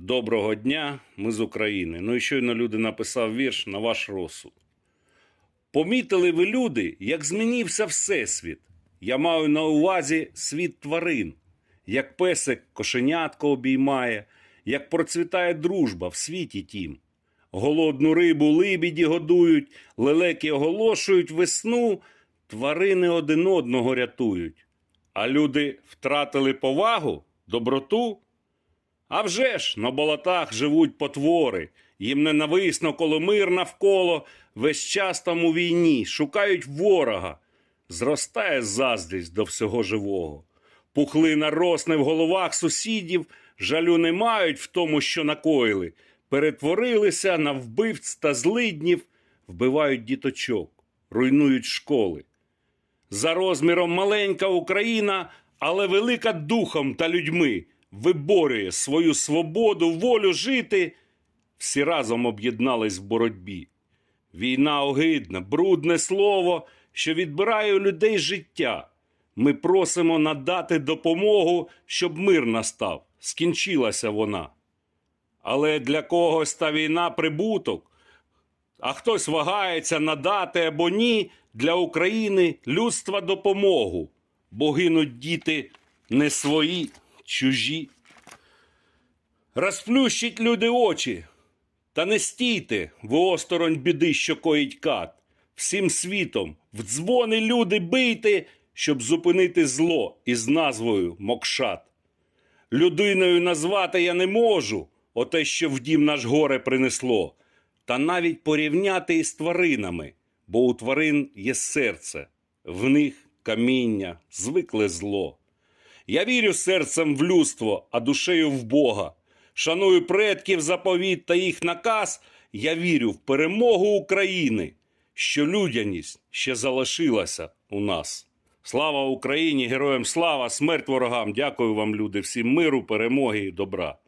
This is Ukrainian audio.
Доброго дня, ми з України. Ну і щойно люди написав вірш на ваш розсуд. Помітили ви люди, як змінився Всесвіт. Я маю на увазі світ тварин, як песик кошенятко обіймає, як процвітає дружба в світі тім. Голодну рибу либіді годують, лелеки оголошують весну, тварини один одного рятують. А люди втратили повагу, доброту. А вже ж на болотах живуть потвори, їм ненависно, коли мир навколо, весь час там у війні, шукають ворога. Зростає заздрість до всього живого. Пухлина росне в головах сусідів, жалю не мають в тому, що накоїли, перетворилися на вбивць та злиднів, вбивають діточок, руйнують школи. За розміром маленька Україна, але велика духом та людьми, виборює свою свободу, волю жити. Всі разом об'єднались в боротьбі. Війна огидна, брудне слово, що відбирає у людей життя. Ми просимо надати допомогу, щоб мир настав. Скінчилася вона. Але для когось та війна прибуток, а хтось вагається надати або ні для України людства допомогу, бо гинуть діти не свої, чужі. Розплющіть люди очі, та не стійте в осторонь біди, що коїть кат. Всім світом в дзвони люди бийте, щоб зупинити зло із назвою Мокшат. Людиною назвати я не можу, оте, що в дім наш горе принесло, та навіть порівняти із тваринами, бо у тварин є серце, в них каміння, звикле зло. Я вірю серцем в людство, а душею в Бога. Шаную предків заповіт та їх наказ. Я вірю в перемогу України, що людяність ще залишилася у нас. Слава Україні, героям слава, смерть ворогам! Дякую вам, люди, всім миру, перемоги і добра.